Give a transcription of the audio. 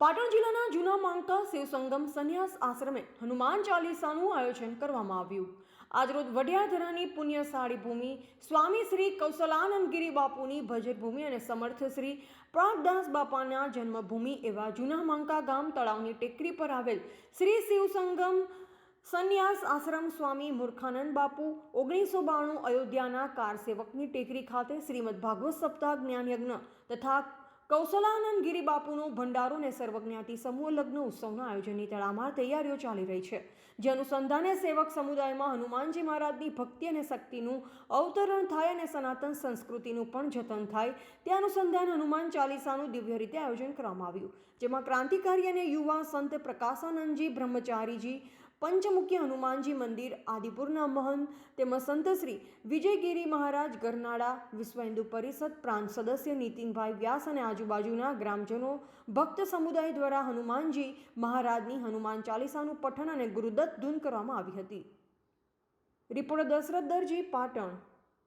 પાટણ જિલ્લાના જૂના માંકા શિવસંગમ સંન્યાસ આશ્રમે હનુમાન ચાલીસાનું આયોજન કરવામાં આવ્યું. આજરોજ વડિયાધરાની પુણ્યશાળી ભૂમિ સ્વામી શ્રી કૌશલાનંદગીરી બાપુની ભજનભૂમિ અને સમર્થ શ્રી પ્રાગદાસ બાપાના જન્મભૂમિ એવા જૂના માંકા ગામ તળાવની ટેકરી પર આવેલ શ્રી શિવસંગમ સંન્યાસ આશ્રમ સ્વામી મૂર્ખાનંદ બાપુ ઓગણીસો બાણું અયોધ્યાના કાર સેવકની ટેકરી ખાતે શ્રીમદ ભાગવત સપ્તાહ જ્ઞાનયજ્ઞ તથા કૌશલાનંદ ગિરિબાપુનું ભંડારો અને સર્વજ્ઞાતિ સમૂહ લગ્ન ઉત્સવના આયોજનની તડામાર તૈયારીઓ ચાલી રહી છે. જે અનુસંધાને સેવક સમુદાયમાં હનુમાનજી મહારાજની ભક્તિ અને શક્તિનું અવતરણ થાય અને સનાતન સંસ્કૃતિનું પણ જતન થાય, તે અનુસંધાન હનુમાન ચાલીસાનું દિવ્ય રીતે આયોજન કરવામાં આવ્યું. જેમાં ક્રાંતિકારી અને યુવા સંત પ્રકાશાનંદજી, બ્રહ્મચારીજી પંચમુખી હનુમાનજી મંદિર, આદિપુરના મહંત તેમજ સંતશ્રી વિજયગીરી મહારાજ, ગરનાળા વિશ્વ હિન્દુ પરિષદ પ્રાંત સદસ્ય નીતિનભાઈ વ્યાસ અને આજુબાજુના ગ્રામજનો, ભક્ત સમુદાય દ્વારા હનુમાનજી મહારાજની હનુમાન ચાલીસાનું પઠન અને ગુરુદત્ત ધૂન કરવામાં આવી હતી. રિપોર્ટર દશરથ દરજી, પાટણ.